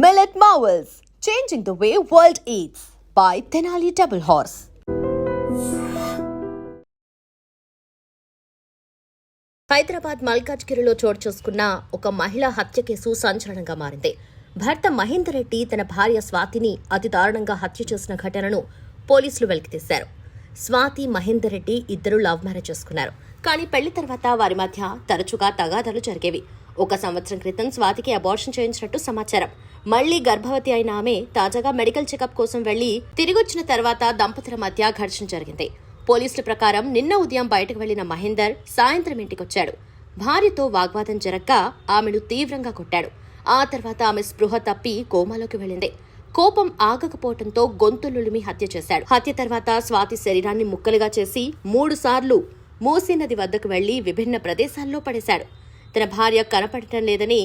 Millet Marvels, changing the way world eats by Tenali Double Horse. Hyderabad మల్కాజ్గిరిలో చోటు చేసుకున్న ఒక మహిళ హత్య కేసు సంచలనంగా మారింది. భర్త మహేందర్ రెడ్డి తన భార్య స్వాతిని అతి దారుణంగా హత్య చేసిన ఘటనను పోలీసులు వెలికితీశారు. స్వాతి మహేందర్ రెడ్డి ఇద్దరు లవ్ మ్యారేజ్ చేసుకున్నారు. కానీ పెళ్ళి తర్వాత వారి మధ్య తరచుగా తగాదాలు జరిగేవి. ఒక సంవత్సరం క్రితం స్వాతికి అబార్షన్ చేయించినట్టు సమాచారం. మళ్ళీ గర్భవతి అయిన ఆమె తాజాగా మెడికల్ చెకప్ కోసం వెళ్ళి తిరిగొచ్చిన తర్వాత దంపతుల మధ్య ఘర్షణ జరిగింది. పోలీసుల ప్రకారం నిన్న ఉదయం బయటకు వెళ్ళిన మహేందర్ సాయంత్రం ఇంటికొచ్చాడు. భార్యతో వాగ్వాదం జరగ్గా ఆమెను తీవ్రంగా కొట్టాడు. ఆ తర్వాత ఆమె స్పృహ తప్పి కోమాలోకి వెళ్ళింది. కోపం ఆగకపోవడంతో గొంతులుమి హత్య చేశాడు. హత్య తర్వాత స్వాతి శరీరాన్ని ముక్కలుగా చేసి మూడు సార్లు మూసీ నది వద్దకు వెళ్ళి విభిన్న ప్రదేశాల్లో పడేశాడు. తన భార్య కనపడటం లేదని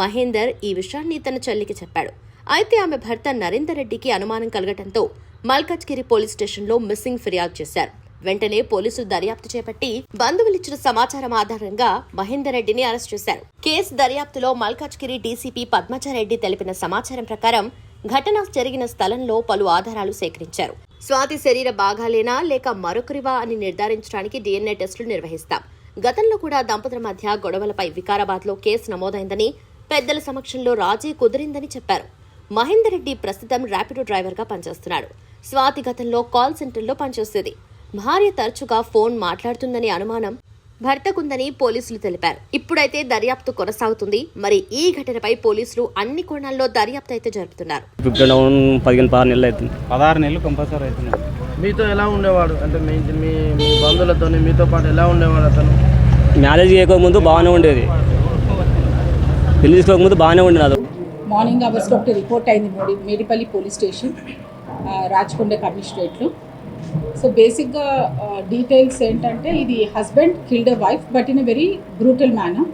మహేందర్ ఈ విషయాన్ని తన చెల్లికి చెప్పాడు. అయితే ఆమె భర్త నరేందర్ రెడ్డికి అనుమానం కలగటంతో మల్కజ్గిరి పోలీస్ స్టేషన్లో మిస్సింగ్ ఫిర్యాదు చేశారు. వెంటనే పోలీసులు దర్యాప్తు చేపట్టి బంధువులిచ్చిన సమాచారం ఆధారంగా మహేందర్ రెడ్డిని అరెస్ట్ చేశారు. కేసు దర్యాప్తులో మల్కాజ్గిరి డీసీపీ పద్మచారెడ్డి తెలిపిన సమాచారం ప్రకారం ఘటన జరిగిన స్థలంలో పలు ఆధారాలు సేకరించారు. స్వాతి శరీర భాగాలేనా లేక మరొకరివా అని నిర్ధారించడానికి డిఎన్ఏ టెస్టులు నిర్వహిస్తాం. గతంలో కూడా దంపతుల మధ్య గొడవలపై వికారాబాద్లో కేసు నమోదైందని పెద్దల సమక్షంలో రాజీ కుదిరిందని చెప్పారు. మహేందర్ రెడ్డి ప్రస్తుతం ర్యాపిడో డ్రైవర్గా పనిచేస్తున్నాడు. స్వాతి గతంలో కాల్ సెంటర్లో పనిచేసేది. భార్య తరచుగా ఫోన్ మాట్లాడుతుందని అనుమానం భర్తకుందని పోలీసులు తెలిపారు. ఇప్పుడైతే దర్యాప్తు కొనసాగుతుంది. మరి ఈ ఘటనపై పోలీసులు అన్ని కోణాల్లో దర్యాప్తు అయితే జరుపుతున్నారు. ఫిఫ్టీ డౌన్ పదిహేను పదహారు నెలలు అవుతుంది. పదహారు నెలలు కంపల్సరీ అవుతుంది మీతో ఎలా ఉండేవాడు? అంటే మీ మీ మీ బంధువులతో మీతో పాటు ఎలా ఉండేవాడు అతను? మ్యారేజ్ చేయకముందు బాగానే ఉండేది. పెళ్ళి చేసుకోకముందు బాగానే ఉండేది మార్నింగ్ అవర్స్లో ఒకటి రిపోర్ట్ అయింది మోడి మేడిపల్లి పోలీస్ స్టేషన్ రాచకొండ కమిషనరేట్లో. సో బేసిక్గా డీటెయిల్స్ ఏంటంటే ఇది husband killed a wife but in a very brutal manner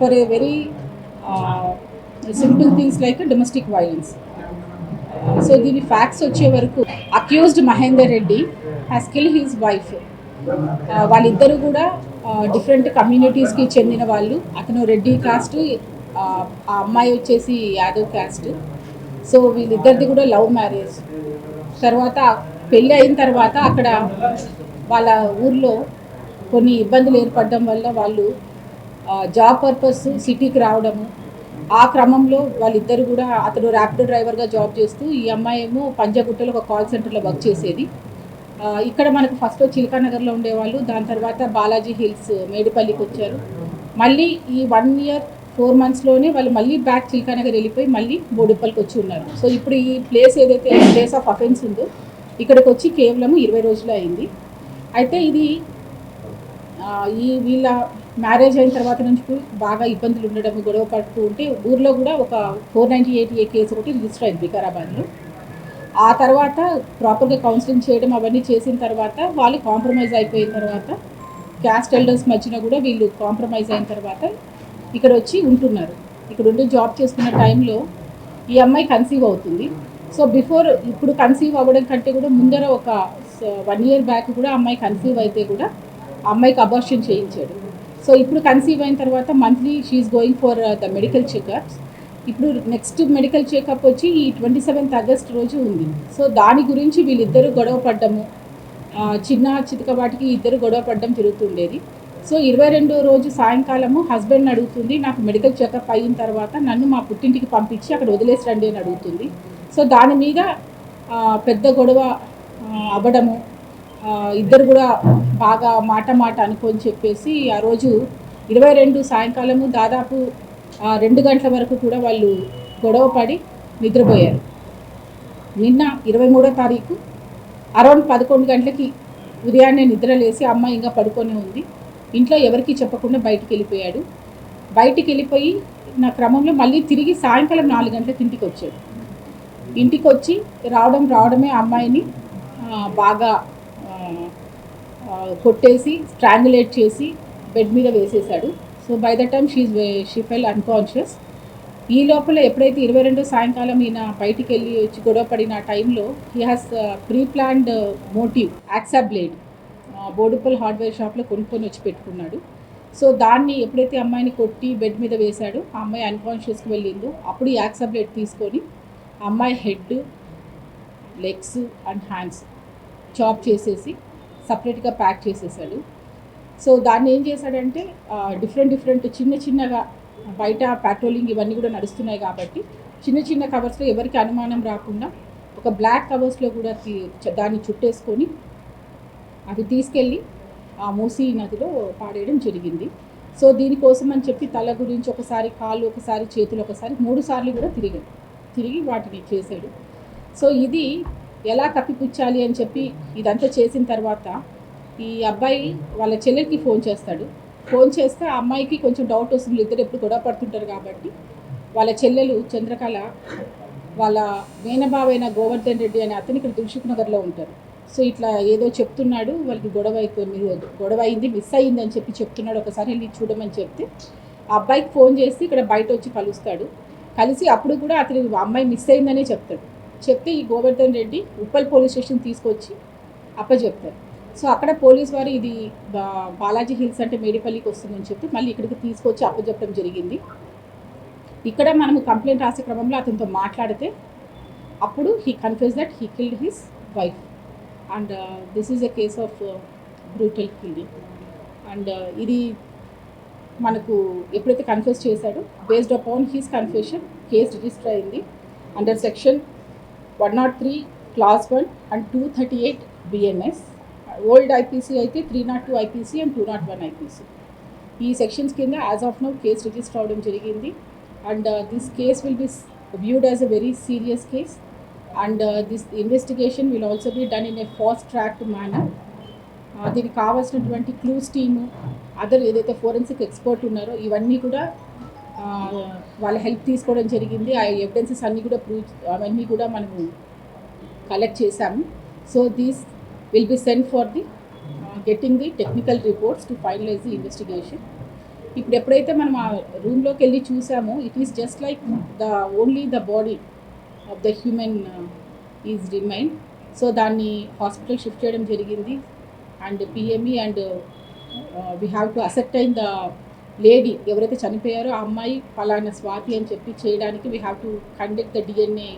for a very simple things like domestic violence. So దీని ఫ్యాక్ట్స్ వచ్చే వరకు accused Mahender Reddy has kill his wife వాళ్ళిద్దరూ కూడా different కమ్యూనిటీస్కి చెందిన వాళ్ళు. అతను రెడ్డి కాస్ట్ ఆ అమ్మాయి వచ్చేసి యాదవ్ కాస్ట్ సో వీళ్ళిద్దరిది కూడా లవ్ మ్యారేజ్. తర్వాత పెళ్ళి అయిన తర్వాత అక్కడ వాళ్ళ ఊర్లో కొన్ని ఇబ్బందులు ఏర్పడడం వల్ల వాళ్ళు జాబ్ పర్పస్ సిటీకి రావడము ఆ క్రమంలో వాళ్ళిద్దరు కూడా అతను ర్యాపిడో డ్రైవర్గా జాబ్ చేస్తూ ఈ అమ్మాయి ఏమో పంజాగుట్టలో ఒక కాల్ సెంటర్లో వర్క్ చేసేది. ఇక్కడ మనకు ఫస్ట్ చిల్కానగర్లో ఉండేవాళ్ళు దాని తర్వాత బాలాజీ హిల్స్ మేడిపల్లికి వచ్చారు. మళ్ళీ ఈ వన్ ఇయర్ ఫోర్ మంత్స్లోనే వాళ్ళు మళ్ళీ బ్యాక్ చిల్కానగర్ వెళ్ళిపోయి మళ్ళీ బోడుప్పల్కి వచ్చి ఉన్నారు. సో ఇప్పుడు ఈ ప్లేస్ ఏదైతే ప్లేస్ ఆఫ్ అఫెన్స్ ఉందో ఇక్కడికి వచ్చి కేవలం ఇరవై రోజులు అయింది. అయితే ఇది ఈ వీళ్ళ మ్యారేజ్ అయిన తర్వాత నుంచి బాగా ఇబ్బందులు ఉండడం గొడవ పడుతూ ఉంటే ఊర్లో కూడా ఒక four ninety eight A case ఒకటి రిజిస్టర్ అయింది వికారాబాద్లో. ఆ తర్వాత ప్రాపర్గా కౌన్సిలింగ్ చేయడం అవన్నీ చేసిన తర్వాత వాళ్ళు కాంప్రమైజ్ అయిపోయిన తర్వాత క్యాస్ట్ ఎల్డర్స్ మధ్యన కూడా వీళ్ళు కాంప్రమైజ్ అయిన తర్వాత ఇక్కడ వచ్చి ఉంటున్నారు. ఇక్కడ ఉండి జాబ్ చేసుకున్న టైంలో ఈ అమ్మాయి కన్సీవ్ అవుతుంది. సో బిఫోర్ ఇప్పుడు కన్సీవ్ అవ్వడం కంటే కూడా ముందర ఒక వన్ ఇయర్ బ్యాక్ కూడా అమ్మాయి కన్సీవ్ అయితే కూడా ఆ అమ్మాయికి అబార్షన్ చేయించాడు. సో ఇప్పుడు కన్సీవ్ అయిన తర్వాత monthly she's going for the medical checkups ఇప్పుడు నెక్స్ట్ మెడికల్ చెకప్ వచ్చి ఈ ట్వంటీ సెవెంత్ ఆగస్ట్ రోజు ఉంది. సో దాని గురించి వీళ్ళిద్దరూ గొడవ పడ్డము. చిన్న చితక వాటికి ఇద్దరు గొడవ పడ్డం జరుగుతుండేది. సో ఇరవై రెండో రోజు సాయంకాలము హస్బెండ్ అడుగుతుంది నాకు మెడికల్ చెకప్ అయిన తర్వాత నన్ను మా పుట్టింటికి పంపించి అక్కడ వదిలేసి రండి అని అడుగుతుంది. సో దాని మీద పెద్ద గొడవ అవ్వడము. ఇద్దరు కూడా బాగా మాట మాట అనుకొని చెప్పేసి ఆ రోజు ఇరవై రెండు సాయంకాలము దాదాపు రెండు గంటల వరకు కూడా వాళ్ళు గొడవ పడి నిద్రపోయారు. నిన్న ఇరవై మూడో తారీఖు అరౌండ్ పదకొండు గంటలకి ఉదయాన్నే నిద్ర లేసి అమ్మాయి ఇంకా పడుకొని ఉంది. ఇంట్లో ఎవరికీ చెప్పకుండా బయటికి వెళ్ళిపోయాడు. బయటికి వెళ్ళిపోయి నా క్రమంలో మళ్ళీ తిరిగి సాయంకాలం నాలుగు గంటలకు ఇంటికి వచ్చాడు. ఇంటికి వచ్చి రావడం రావడమే అమ్మాయిని బాగా కొట్టేసి స్ట్రాంగులేట్ చేసి బెడ్ మీద వేసేశాడు. So by the time she's she fell unconscious ఈ లోపల ఎప్పుడైతే ఇరవై రెండు సాయంకాలం ఈయన బయటికి వెళ్ళి వచ్చి గొడవ పడిన టైంలో he has pre planned motive hacksaw blade Boduppal hardware షాప్లో కొనుక్కొని వచ్చి పెట్టుకున్నాడు. సో దాన్ని ఎప్పుడైతే అమ్మాయిని కొట్టి బెడ్ మీద వేశాడో ఆ అమ్మాయి అన్కాన్షియస్కి వెళ్ళిందో అప్పుడు ఈ బ్లేడ్ తీసుకొని ఆ అమ్మాయి head legs and hands chop చేసేసి సపరేట్గా ప్యాక్ చేసేసాడు. సో దాన్ని ఏం చేశాడంటే డిఫరెంట్ డిఫరెంట్ చిన్న చిన్నగా బయట పెట్రోలింగ్ ఇవన్నీ కూడా నడుస్తున్నాయి కాబట్టి చిన్న చిన్న కవర్స్లో ఎవరికి అనుమానం రాకుండా ఒక బ్లాక్ కవర్స్లో కూడా దాన్ని చుట్టేసుకొని అవి తీసుకెళ్ళి ఆ మూసీ నదిలో పాడేయడం జరిగింది. సో దీనికోసం అని చెప్పి తల గురించి ఒకసారి కాళ్ళు ఒకసారి చేతులు ఒకసారి మూడు సార్లు కూడా తిరిగాడు. తిరిగి వాటిని చేశాడు. సో ఇది ఎలా కప్పిపుచ్చాలి అని చెప్పి ఇదంతా చేసిన తర్వాత ఈ అబ్బాయి వాళ్ళ చెల్లెలకి ఫోన్ చేస్తాడు. ఫోన్ చేస్తే ఆ అమ్మాయికి కొంచెం డౌట్ వస్తుంది. ఇద్దరు ఎప్పుడు గొడవ పడుతుంటారు కాబట్టి. వాళ్ళ చెల్లెలు చంద్రకళ వాళ్ళ మేనబావైన గోవర్ధన్ రెడ్డి అనే అతను ఇక్కడ దిల్షుక్ నగర్లో ఉంటారు. సో ఇట్లా ఏదో చెప్తున్నాడు. వాళ్ళకి గొడవ అయిపోయింది. గొడవ అయింది మిస్ అయింది అని చెప్పి చెప్తున్నాడు. ఒకసారి వెళ్ళి చూడమని చెప్తే ఆ అబ్బాయికి ఫోన్ చేసి ఇక్కడ బయట వచ్చి కలుస్తాడు. కలిసి అప్పుడు కూడా అతని అమ్మాయి మిస్ అయిందనే చెప్తాడు. చెప్తే ఈ గోవర్ధన్ రెడ్డి ఉప్పల్ పోలీస్ స్టేషన్ తీసుకొచ్చి అప్పచెప్తారు సో అక్కడ పోలీస్ వారు ఇది బా- బాలాజీ హిల్స్ అంటే మేడిపల్లికి వస్తుందని చెప్పి మళ్ళీ ఇక్కడికి తీసుకొచ్చి అప్పచెప్పడం జరిగింది. ఇక్కడ మనము కంప్లైంట్ రాసే క్రమంలో అతనితో మాట్లాడితే అప్పుడు he confuse that he killed his wife and this is a case of brutal killing and ఇది మనకు ఎప్పుడైతే కన్ఫ్యూజ్ చేశాడో based upon his confusion case register అయింది. Under section one nought three clause one and two thirty eight BNS old IPC అయితే three nought two IPC and two nought one IPC ఈ sections కింద as of now case register అవడం జరిగింది. And this case will be viewed as a very serious case and this investigation will also be done in a fast track manner దీనికి కావాల్సినటువంటి clues team other ఏదైతే forensic expert ఉన్నారో ఇవన్నీ కూడా uh, వాళ్ళ help తీసుకోవడం జరిగింది. ఆ ఎవిడెన్సెస్ అన్నీ కూడా ప్రూవ్ అవన్నీ కూడా మనము కలెక్ట్ చేశాము. So these will be send for the getting the technical reports to finalise the investigation ఇప్పుడు ఎప్పుడైతే మనం ఆ రూమ్లోకి వెళ్ళి చూసామో it is just like the only the body of the human is remain so దాన్ని హాస్పిటల్ షిఫ్ట్ చేయడం జరిగింది. And PME and we have to ascertain the lady ఎవరైతే చనిపోయారో ఆ అమ్మాయి ఫలానా స్వాతి అని చెప్పి చేయడానికి we have to conduct the DNA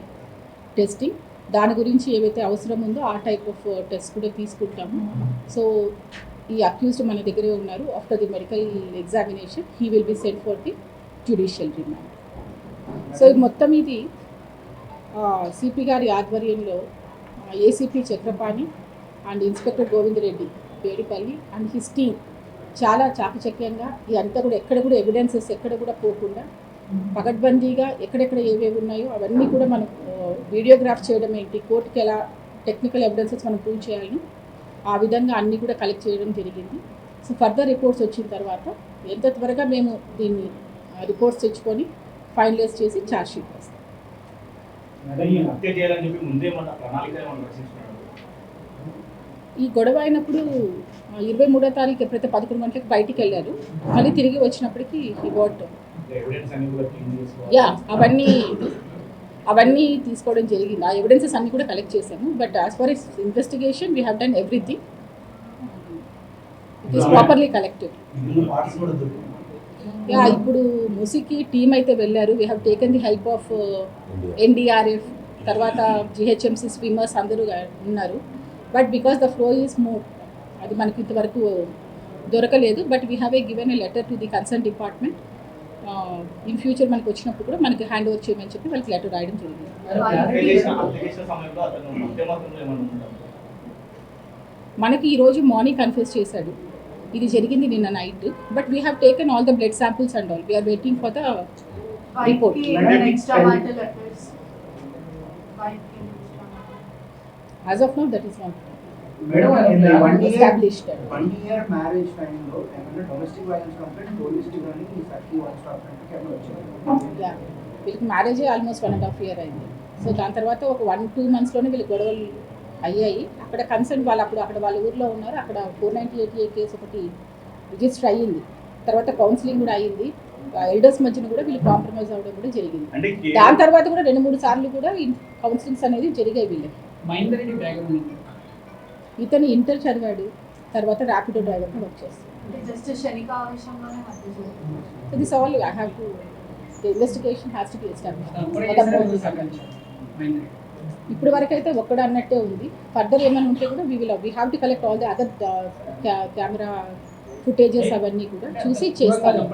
testing దాని గురించి ఏవైతే అవసరం ఉందో ఆ టైప్ ఆఫ్ టెస్ట్ కూడా తీసుకుంటాము. సో ఈ అక్యూజ్డ్ మన దగ్గరే ఉన్నారు. After the medical examination he will be sent for the judicial remand so ఇది మొత్తం ఇది సిపి గారి ఆధ్వర్యంలో ACP Chakrapani and inspector Govind Reddy Pedipalli and his team చాలా చాకచక్యంగా ఇదంతా కూడా ఎక్కడ కూడా ఎవిడెన్సెస్ ఎక్కడ కూడా పోకుండా పగడ్బందీగా ఎక్కడెక్కడ ఏవేవి ఉన్నాయో అవన్నీ కూడా మనం వీడియోగ్రాఫ్ చేయడం ఏంటి కోర్టుకి ఎలా టెక్నికల్ ఎవిడెన్సెస్ మనం ప్రూవ్ చేయాలని ఆ విధంగా అన్నీ కూడా కలెక్ట్ చేయడం జరిగింది. సో ఫర్దర్ రిపోర్ట్స్ వచ్చిన తర్వాత ఎంత త్వరగా మేము దీన్ని రిపోర్ట్స్ తెచ్చుకొని ఫైనలైజ్ చేసి ఛార్జ్ షీట్ వేస్తాం మేడం ఈ హత్య చేయాలని చెప్పి ముందే మన ప్రణాళిక ఏమన్నా రచించుకున్నాడు ఈ గొడవ అయినప్పుడు ఇరవై మూడో తారీఖు ఎప్పుడైతే పదకొండు గంటలకు బయటికి వెళ్ళారు మళ్ళీ తిరిగి వచ్చినప్పటికీ ఈ వాట్ ఎవిడెన్స్ అన్ని కూడా క్లీన్ చేసుకోవాలి యా అవన్నీ అవన్నీ తీసుకోవడం జరిగింది. ఆ ఎవిడెన్సెస్ అన్ని కూడా కలెక్ట్ చేశాము. But as far is investigation we have done everything it is properly collected yeah ఇప్పుడు ముసికి టీమ్ అయితే వెళ్ళారు. We have taken the help of NDRF తర్వాత జిహెచ్ఎంసి స్విమ్మర్స్ అందరూ ఉన్నారు. But because the flow is move అది మనకి ఇంతవరకు దొరకలేదు but we have a given a letter to the concern department in future మనకి వచ్చినప్పుడు కూడా మనకి హ్యాండ్ ఓవర్ చేయమని చెప్పి వాళ్ళకి లెటర్ రాయడం జరిగింది. మనకి ఈరోజు మార్నింగ్ కన్ఫ్యూజ్ చేశాడు. ఇది జరిగింది నిన్న night but we have taken all the blood samples and all we are waiting for the report as of now that is not madam one year marriage టైంలో ఏమన్నా డొమెస్టిక్ వైలెన్స్ కంప్లైంట్ పోలీస్ కానీ ఈ సఖీ one stop సెంటర్కి ఏమైనా వచ్చింది yeah వీళ్ళకి marriage almost one and half year అయింది. So దాని తర్వాత ఒక వన్ టూ మంత్స్లోనే వీళ్ళకి గొడవలు అయ్యాయి. అక్కడ కన్సర్న్ వాళ్ళు అప్పుడు అక్కడ వాళ్ళ ఊర్లో ఉన్నారు. అక్కడ four ninety eight A case ఒకటి రిజిస్టర్ అయ్యింది. తర్వాత కౌన్సిలింగ్ కూడా అయ్యింది. ఎల్డర్స్ మధ్యన కూడా వీళ్ళు కాంప్రమైజ్ అవ్వడం కూడా జరిగింది. దాని తర్వాత కూడా రెండు మూడు సార్లు కూడా కౌన్సిలింగ్స్ అనేది జరిగాయి వీళ్ళకి. మహేందర్ రెడ్డి బ్యాక్గ్రౌండ్ ఏంటి ఇతను ఇంటర్ చదివాడు తర్వాత ర్యాపిడో డ్రైవర్గా వర్క్ చేస్తాడు to be established. అప్పుడే What చేశారు, about this? సహకరించారు. మైండ్ ఇప్పుడు వరకు అయితే ఒక్కడు అన్నట్టే ఉంది ఫర్దర్ ఏమైనా ఉంటే కూడా we will we have to collect all the other camera footages అవన్నీ కూడా చూసి చేస్తాను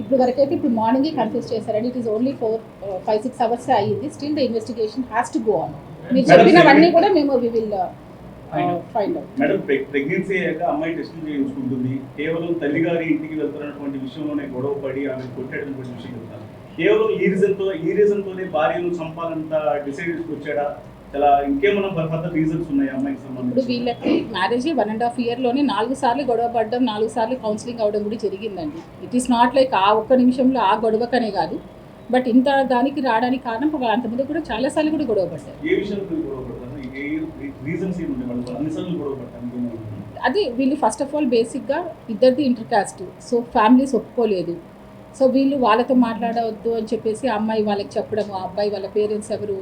ఇప్పుడు వరకు అయితే ఇప్పుడు మార్నింగే కన్ఫ్యూజ్ చేశారండి it is only four five six hours అయ్యింది. Still the investigation has to go on మీరు చెప్పినవన్నీ కూడా మేము we will find out madam pre- pregnancy అయ్యాక అమ్మాయి టెస్టులు చేయించుకుంటుంది. కేవలం తల్లిగారి ఇంటికి వెళ్తున్నటువంటి విషయంలోనే గొడవ పడి ఆమె కొట్టేటటువంటి విషయం కేవలం ఈ రీజన్తో ఈ రీజన్ తోనే భార్యను చంపాలంత డిసైడ్ చేసుకొచ్చాడా? చాలా ఇంకేమైనా రీజన్స్ ఉన్నాయి అమ్మాయికి ఇప్పుడు సంబంధించి వీళ్ళకి మ్యారేజ్ వన్ అండ్ హాఫ్ ఇయర్లోనే నాలుగు సార్లు గొడవ పడడం నాలుగు సార్లు కౌన్సిలింగ్ అవ్వడం కూడా జరిగిందండి. ఇట్ ఈస్ నాట్ లైక్ ఆ ఒక్క నిమిషంలో ఆ గొడవకనే కాదు. బట్ ఇంత దానికి రావడానికి కారణం వాళ్ళు అంతమంది కూడా చాలాసార్లు కూడా గొడవ పడ్డారు. ఏ విషయంలో గొడవ రీజన్స్ అన్నిసార్లు అది వీళ్ళు ఫస్ట్ ఆఫ్ ఆల్ బేసిక్గా ఇద్దరిది ఇంటర్ కాస్ట్ సో ఫ్యామిలీస్ ఒప్పుకోలేదు. సో వీళ్ళు వాళ్ళతో మాట్లాడవద్దు అని చెప్పేసి అమ్మాయి వాళ్ళకి చెప్పడం ఆ అబ్బాయి వాళ్ళ పేరెంట్స్ ఎవరు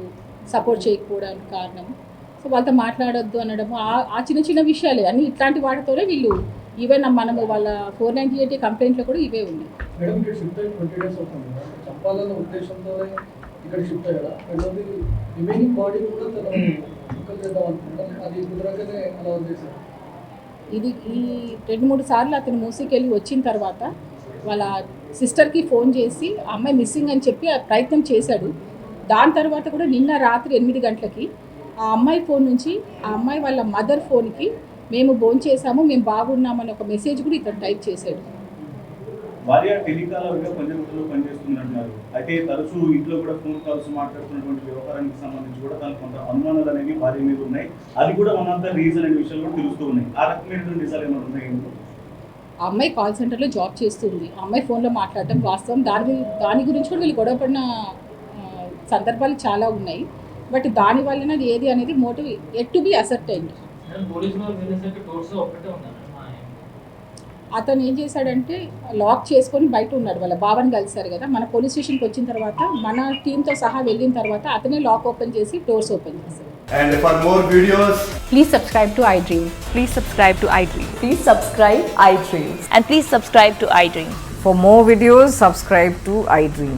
సపోర్ట్ చేయకపోవడానికి కారణం. సో వాళ్ళతో మాట్లాడొద్దు అనడము ఆ- చిన్న చిన్న విషయాలే. అన్ని ఇట్లాంటి వాటితోనే వీళ్ళు ఈవెన్ మనము వాళ్ళ ఫోర్ నైంటీ ఎయిట్ కంప్లైంట్లో కూడా ఇవే ఉన్నాయి. ఇది ఈ రెండు మూడు సార్లు అతను మూసికెళ్ళి వచ్చిన తర్వాత వాళ్ళ సిస్టర్కి ఫోన్ చేసి అమ్మాయి మిస్సింగ్ అని చెప్పి ప్రయత్నం చేశాడు. దాని తర్వాత కూడా నిన్న రాత్రి ఎనిమిది గంటలకి ఆ అమ్మాయి ఫోన్ నుంచి ఆ అమ్మాయి వాళ్ళ మదర్ ఫోన్కి మేము భోంచేసాము మేము బాగున్నామని ఒక మెసేజ్ కూడా ఇతను టైప్ చేశాడు. భార్య టెలికాలర్గా పంజగుట్టలో పనిచేస్తున్నట్టున్నారు అయితే తరచూ ఇంట్లో కూడా ఫోన్ కాల్స్ మాట్లాడుతున్నటువంటి వ్యవహారానికి సంబంధించి కూడా తనకు కొంత అనుమానాలు అనేవి భార్య మీద ఉన్నాయి. అది కూడా వన్ ఆఫ్ ద రీజన్ అనే విషయాలు కూడా తెలుస్తూ ఉన్నాయి. ఆ రకమైనటువంటి నిజాలు ఏమైనా ఉన్నాయి ఆ అమ్మాయి కాల్ సెంటర్లో జాబ్ చేస్తుంది. ఆ అమ్మాయి ఫోన్లో మాట్లాడటం వాస్తవం. దాని దాని గురించి కూడా వీళ్ళు గొడవపడిన ఆ, సందర్భాలు చాలా ఉన్నాయి బట్ దాని వలన ఏది అనేది మోటివ్ ఎట్ టు బి మా అతను ఏం చేశాడంటే లాక్ చేసుకొని బయట ఉన్నాడు వాళ్ళ బావని కలిశారు కదా మన పోలీస్ స్టేషన్కి వచ్చిన తర్వాత మన టీంతో సహా వెళ్ళిన తర్వాత అతనే లాక్ ఓపెన్ చేసి డోర్స్ ఓపెన్ చేశాడు And for more videos, Please subscribe to iDream. Please subscribe to iDream. Please subscribe iDream. And please subscribe to iDream. For more videos, subscribe to iDream.